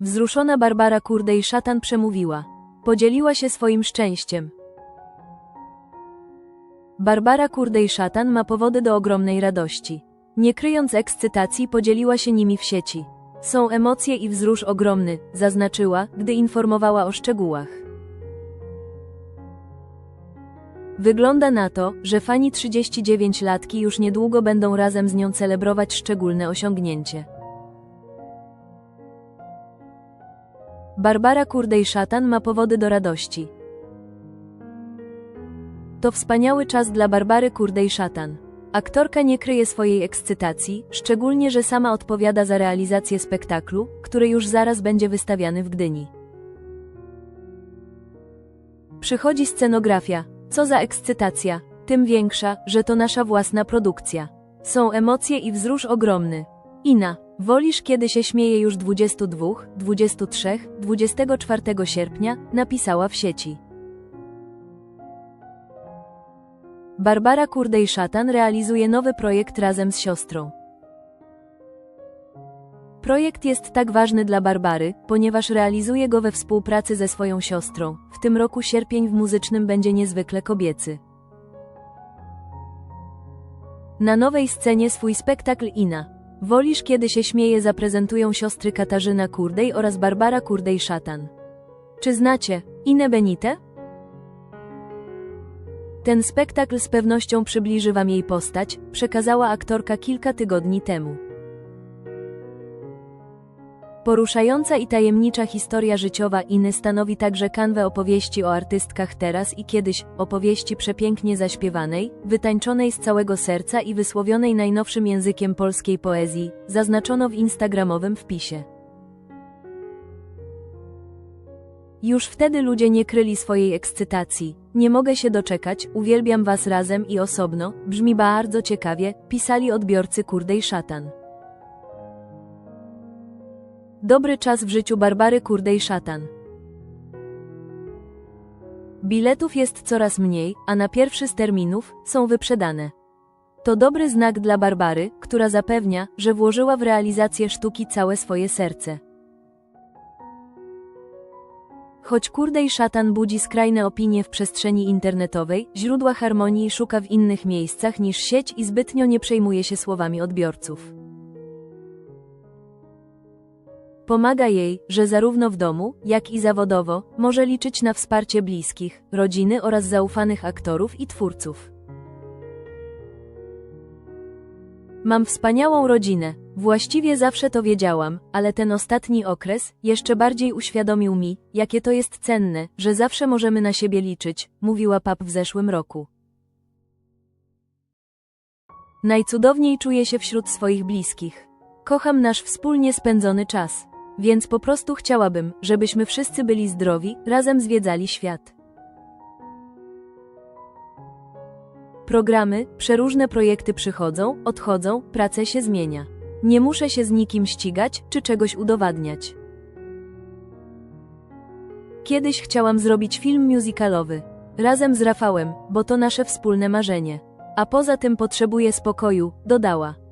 Wzruszona Barbara Kurdej szatan przemówiła. Podzieliła się swoim szczęściem. Barbara Kurdej szatan ma powody do ogromnej radości. Nie kryjąc ekscytacji, podzieliła się nimi w sieci. Są emocje i wzrusz ogromny, zaznaczyła, gdy informowała o szczegółach. Wygląda na to, że fani 39-latki już niedługo będą razem z nią celebrować szczególne osiągnięcie. Barbara Kurdej-Szatan ma powody do radości. To wspaniały czas dla Barbary Kurdej-Szatan. Aktorka nie kryje swojej ekscytacji, szczególnie, że sama odpowiada za realizację spektaklu, który już zaraz będzie wystawiany w Gdyni. Przychodzi scenografia. Co za ekscytacja, tym większa, że to nasza własna produkcja. Są emocje i wzrusz ogromny. Ina, wolisz kiedy się śmieje już 22, 23, 24 sierpnia, napisała w sieci. Barbara Kurdej-Szatan realizuje nowy projekt razem z siostrą. Projekt jest tak ważny dla Barbary, ponieważ realizuje go we współpracy ze swoją siostrą. W tym roku sierpień w muzycznym będzie niezwykle kobiecy. Na nowej scenie swój spektakl Ina. Wolisz kiedy się śmieje zaprezentują siostry Katarzyna Kurdej oraz Barbara Kurdej-Szatan. Czy znacie Inę Benite? Ten spektakl z pewnością przybliży wam jej postać, przekazała aktorka kilka tygodni temu. Poruszająca i tajemnicza historia życiowa Iny stanowi także kanwę opowieści o artystkach teraz i kiedyś, opowieści przepięknie zaśpiewanej, wytańczonej z całego serca i wysłowionej najnowszym językiem polskiej poezji, zaznaczono w instagramowym wpisie. Już wtedy ludzie nie kryli swojej ekscytacji. Nie mogę się doczekać, uwielbiam was razem i osobno, brzmi bardzo ciekawie, pisali odbiorcy Kurdej Szatan. Dobry czas w życiu Barbary Kurdej Szatan. Biletów jest coraz mniej, a na pierwszy z terminów są wyprzedane. To dobry znak dla Barbary, która zapewnia, że włożyła w realizację sztuki całe swoje serce. Choć Kurdej Szatan budzi skrajne opinie w przestrzeni internetowej, źródła harmonii szuka w innych miejscach niż sieć i zbytnio nie przejmuje się słowami odbiorców. Pomaga jej, że zarówno w domu, jak i zawodowo, może liczyć na wsparcie bliskich, rodziny oraz zaufanych aktorów i twórców. Mam wspaniałą rodzinę. Właściwie zawsze to wiedziałam, ale ten ostatni okres jeszcze bardziej uświadomił mi, jakie to jest cenne, że zawsze możemy na siebie liczyć, mówiła pap w zeszłym roku. Najcudowniej czuję się wśród swoich bliskich. Kocham nasz wspólnie spędzony czas. Więc po prostu chciałabym, żebyśmy wszyscy byli zdrowi, razem zwiedzali świat. Programy, przeróżne projekty przychodzą, odchodzą, praca się zmienia. Nie muszę się z nikim ścigać, czy czegoś udowadniać. Kiedyś chciałam zrobić film musicalowy. Razem z Rafałem, bo to nasze wspólne marzenie. A poza tym potrzebuję spokoju, dodała.